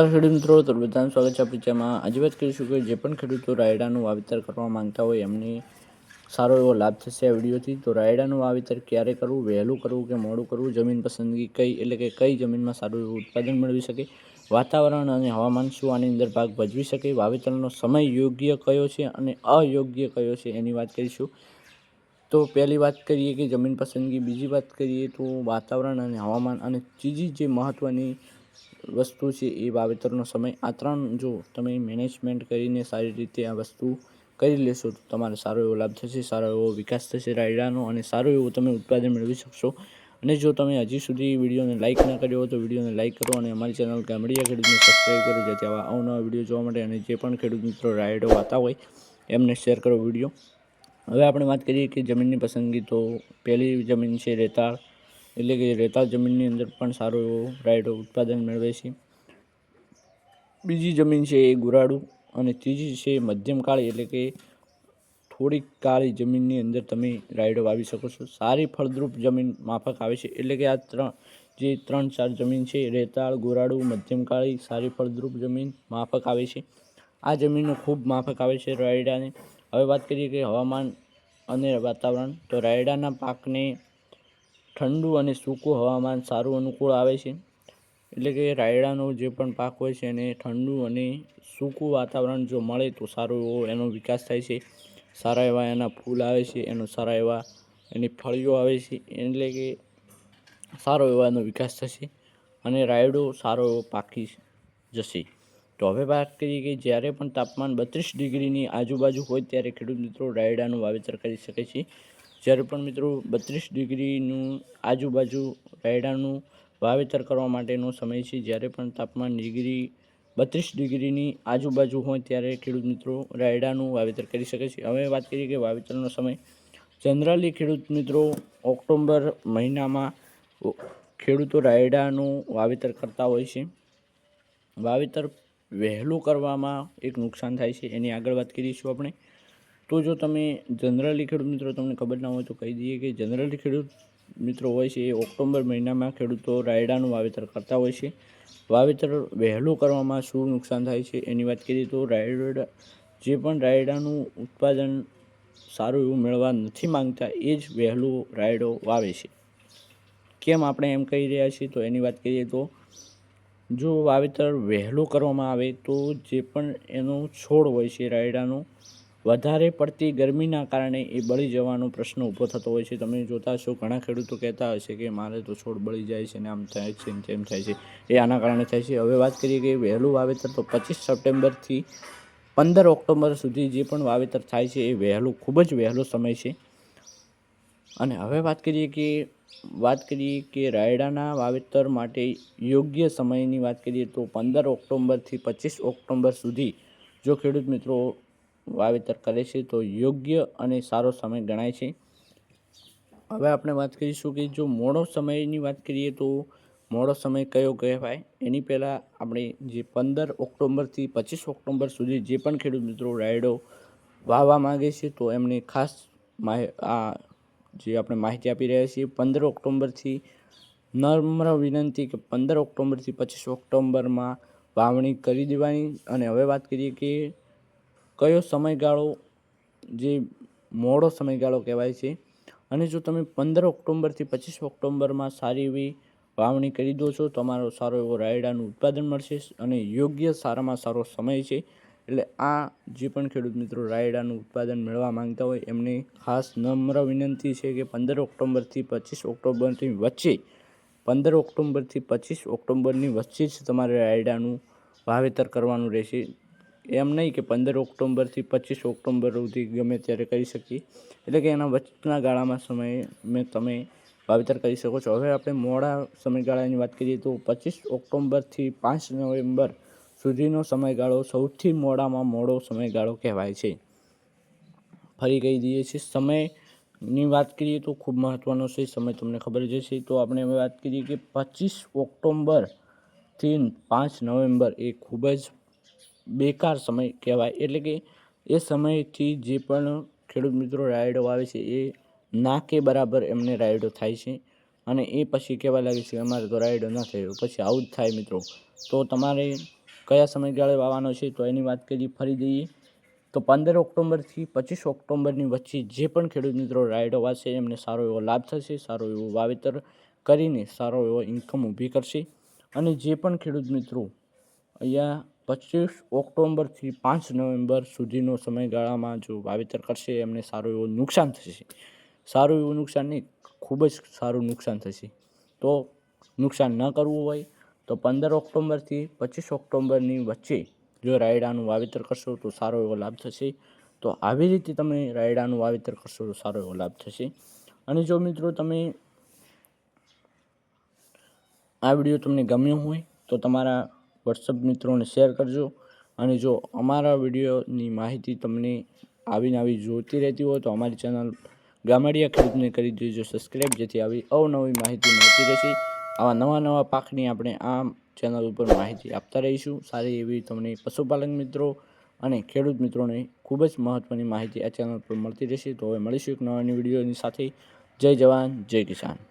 નમસ્કાર ખેડૂત મિત્રો, તો બધાનું સ્વાગત છે આપણી આજે વાત કરીશું કે જે પણ ખેડૂતો રાયડાનું વાવેતર કરવા માંગતા હોય, એમને સારો એવો લાભ થશે આ વિડીયોથી. તો રાયડાનું વાવેતર ક્યારે કરવું, વહેલું કરવું કે મોડું કરવું, જમીન પસંદગી કઈ, એટલે કે કઈ જમીનમાં સારું એવું ઉત્પાદન મેળવી શકે, વાતાવરણ અને હવામાન શું આની અંદર ભાગ ભજવી શકે, વાવેતરનો સમય યોગ્ય કયો છે અને અયોગ્ય કયો છે એની વાત કરીશું. તો પહેલી વાત કરીએ કે જમીન પસંદગી, બીજી વાત કરીએ તો વાતાવરણ અને હવામાન અને ત્રીજી જે મહત્ત્વની વસ્તુ છે એ વાવેતરનો સમય. આ ત્રણ જો તમે મેનેજમેન્ટ કરીને સારી રીતે આ વસ્તુ કરી લેશો તો તમારે સારો એવો લાભ થશે, સારો એવો વિકાસ થશે રાયડાનો અને સારું એવું તમે ઉત્પાદન મેળવી શકશો. અને જો તમે હજી સુધી વિડીયોને લાઇક ના કર્યો હોય તો વિડીયોને લાઇક કરો અને અમારી ચેનલ ગામડિયા ખેડૂતને સબસ્ક્રાઈબ કરો. જેથી આવા અવનવા વીડિયો જોવા માટે અને જે પણ ખેડૂત મિત્રો રાયડો વાતા હોય એમને શેર કરો વીડિયો. હવે આપણે વાત કરીએ કે જમીનની પસંદગી. તો પહેલી જમીન છે રેતાળ. એટલે કે રેતાળ જમીનની અંદર પણ સારો એવો રાયડો ઉત્પાદન મેળવે છે. બીજી જમીન છે એ ગુરાડું અને ત્રીજી છે મધ્યમ કાળી એટલે કે થોડીક કાળી જમીનની અંદર તમે રાયડો વાવી શકો છો. સારી ફળદ્રુપ જમીન માફક આવે છે એટલે કે આ ત્રણ જે ત્રણ ચાર જમીન છે રેતાળ, ગોરાડું, મધ્યમ કાળી સારી ફળદ્રુપ જમીન માફક આવે છે. આ જમીનો ખૂબ માફક આવે છે રાયડાને. હવે વાત કરીએ કે હવામાન અને વાતાવરણ. તો રાયડાના પાકને ઠંડુ અને સૂકું હવામાન સારું અનુકૂળ આવે છે. એટલે કે રાયડાનો જે પણ પાક હોય છે એને ઠંડુ અને સૂકું વાતાવરણ જો મળે તો સારો એવો એનો વિકાસ થાય છે. સારા એવા એના ફૂલ આવે છે, એનો સારા એવા એની ફળીઓ આવે છે, એટલે કે સારો એવો એનો વિકાસ થશે અને રાયડો સારો એવો પાકી જશે. તો હવે વાત કરીએ કે જ્યારે પણ તાપમાન બત્રીસ ડિગ્રીની આજુબાજુ હોય ત્યારે ખેડૂત મિત્રો રાયડાનું વાવેતર કરી શકે છે. જ્યારે પણ મિત્રો બત્રીસ ડિગ્રીનું આજુબાજુ રાયડાનું વાવેતર કરવા માટેનો સમય છે, જ્યારે પણ તાપમાન ડિગ્રી, બત્રીસ ડિગ્રીની આજુબાજુ હોય ત્યારે ખેડૂત મિત્રો રાયડાનું વાવેતર કરી શકે છે. હવે વાત કરીએ કે વાવેતરનો સમય. જનરલી ખેડૂત મિત્રો ઓક્ટોબર મહિનામાં ખેડૂતો રાયડાનું વાવેતર કરતા હોય છે. વાવેતર વહેલું કરવામાં એક નુકસાન થાય છે. એની આગળ વાત કરીશું આપણે. તો જો તમે જનરલી ખેડૂત મિત્રો તમને ખબર ના હોય તો કહી દઈએ કે જનરલી ખેડૂત મિત્રો હોય છે એ ઓક્ટોબર મહિનામાં ખેડૂતો રાયડાનું વાવેતર કરતા હોય છે. વાવેતર વહેલું કરવામાં શું નુકસાન થાય છે એની વાત કરીએ તો રાયડા જે પણ રાયડાનું ઉત્પાદન સારું એવું મેળવા નથી માંગતા એ જ વહેલું રાયડો વાવે છે. કેમ આપણે એમ કહી રહ્યા છીએ તો એની વાત કરીએ તો જો વાવેતર વહેલું કરવામાં આવે તો જે પણ એનો છોડ હોય છે રાયડાનો વધારે પડતી ગરમીના કારણે એ બળી જવાનો પ્રશ્ન ઊભો થતો હોય છે. તમે જોતા હશો, ઘણા ખેડૂતો કહેતા હશે કે મારે તો છોડ બળી જાય છે ને આમ થાય છે ને તેમ થાય છે. એ આના કારણે થાય છે. હવે વાત કરીએ કે વહેલું વાવેતર તો પચીસ સપ્ટેમ્બરથી પંદર ઓક્ટોબર સુધી જે પણ વાવેતર થાય છે એ વહેલું, ખૂબ જ વહેલો સમય છે. અને હવે વાત કરીએ કે, વાત કરીએ કે રાયડાના વાવેતર માટે યોગ્ય સમયની વાત કરીએ તો પંદર ઓક્ટોબરથી પચીસ ઓક્ટોબર સુધી જો ખેડૂત મિત્રો વાવેતર કરે છે, તો યોગ્ય અને સારો સમય ગણાય છે. હવે આપણે વાત કરીશું કે જો મોડો સમયની વાત કરીએ તો મોડો સમય કયો કહેવાય? એની પહેલાં આપણે જે પંદર ઓક્ટોબરથી પચીસ ઓક્ટોબર સુધી જે પણ ખેડૂત મિત્રો રાયડો વાવવા માગે છે, તો એમને ખાસ આ જે આપણે માહિતી આપી રહ્યા છીએ, પંદર ઓક્ટોબરથી નમ્ર વિનંતી કે પંદર ઓક્ટોબરથી પચીસ ઓક્ટોબરમાં વાવણી કરી દેવાની. અને હવે વાત કરીએ કે કયો સમયગાળો જે મોડો સમયગાળો કહેવાય છે? અને જો તમે પંદર ઓક્ટોબરથી પચીસ ઓક્ટોબરમાં સારી એવી વાવણી કરી દો છો તમારો સારો એવો રાયડાનું ઉત્પાદન મળશે અને યોગ્ય સારામાં સારો સમય છે. એટલે આ જે પણ ખેડૂત મિત્રો રાયડાનું ઉત્પાદન મેળવવા માંગતા હોય, એમને ખાસ નમ્ર વિનંતી છે કે પંદર ઓક્ટોબરથી પચીસ ઓક્ટોબરની વચ્ચે, પંદર ઓક્ટોબરથી પચીસ ઓક્ટોબરની વચ્ચે જ તમારે રાયડાનું વાવેતર કરવાનું રહેશે. એમ નહીં કે પંદર ઓક્ટોબરથી પચીસ ઓક્ટોબર સુધી ગમે ત્યારે કરી શકીએ. એટલે કે એના વચના ગાળામાં સમય મેં તમે વાવેતર કરી શકો છો. હવે આપણે મોડા સમયગાળાની વાત કરીએ તો પચીસ ઓક્ટોબરથી પાંચ નવેમ્બર સુધીનો સમયગાળો સૌથી મોડામાં મોડો સમયગાળો કહેવાય છે. ફરી કહી દઈએ છીએ, સમયની વાત કરીએ તો ખૂબ મહત્ત્વનો છે. સમય તમને ખબર જ છે તો આપણે હવે વાત કરીએ કે પચીસ ઓક્ટોબરથી પાંચ નવેમ્બર એ ખૂબ જ બેકાર સમય કહેવાય. એટલે કે એ સમયથી જે પણ ખેડૂત મિત્રો રાયડો આવે છે, એ ના કે બરાબર એમને રાયડો થાય છે. અને એ પછી કહેવા લાગે છે અમારે તો રાયડો ન થયો, પછી આવું જ થાય મિત્રો. તો તમારે કયા સમયગાળે વાવવાનો છે તો એની વાત કરી ફરી દઈએ તો પંદર ઓક્ટોબરથી પચીસ ઓક્ટોબરની વચ્ચે જે પણ ખેડૂત મિત્રો રાયડો વાવશે, એમને સારો એવો લાભ થશે, સારો એવો વાવેતર કરીને સારો એવો ઇન્કમ ઊભી કરશે. અને જે પણ ખેડૂત મિત્રો અહીંયા પચીસ ઓક્ટોબરથી પાંચ નવેમ્બર સુધીનો સમયગાળામાં જો વાવેતર કરશે, એમને સારું એવું નુકસાન થશે. સારું એવું નુકસાન નહીં, ખૂબ જ સારું નુકસાન થશે. તો નુકસાન ન કરવું હોય, તો પંદર ઓક્ટોબરથી પચીસ ઓક્ટોબરની વચ્ચે જો રાયડાનું વાવેતર કરશો, તો સારો એવો લાભ થશે. તો આવી રીતે તમે રાયડાનું વાવેતર કરશો, તો સારો એવો લાભ થશે. અને જો મિત્રો તમે આ વીડિયો તમને ગમ્યો હોય, તો તમારા વોટ્સઅપ મિત્રોને શેર કરજો. અને જો અમારા વિડીયોની માહિતી તમને આવીને આવી જોઈતી રહેતી હોય તો અમારી ચેનલ ગામડિયા ખેડૂતને કરી દેજો સબસ્ક્રાઈબ જેથી આવી અવનવી માહિતી મળતી રહેશે. આવા નવા નવા પાકની આપણે આ ચેનલ ઉપર માહિતી આપતા રહીશું. સારી એવી તમને પશુપાલક મિત્રો અને ખેડૂત મિત્રોને ખૂબ જ મહત્ત્વની માહિતી આ ચેનલ પર મળતી રહેશે. તો હવે મળીશું એક નવાની વિડીયોની સાથે. જય જવાન, જય કિસાન.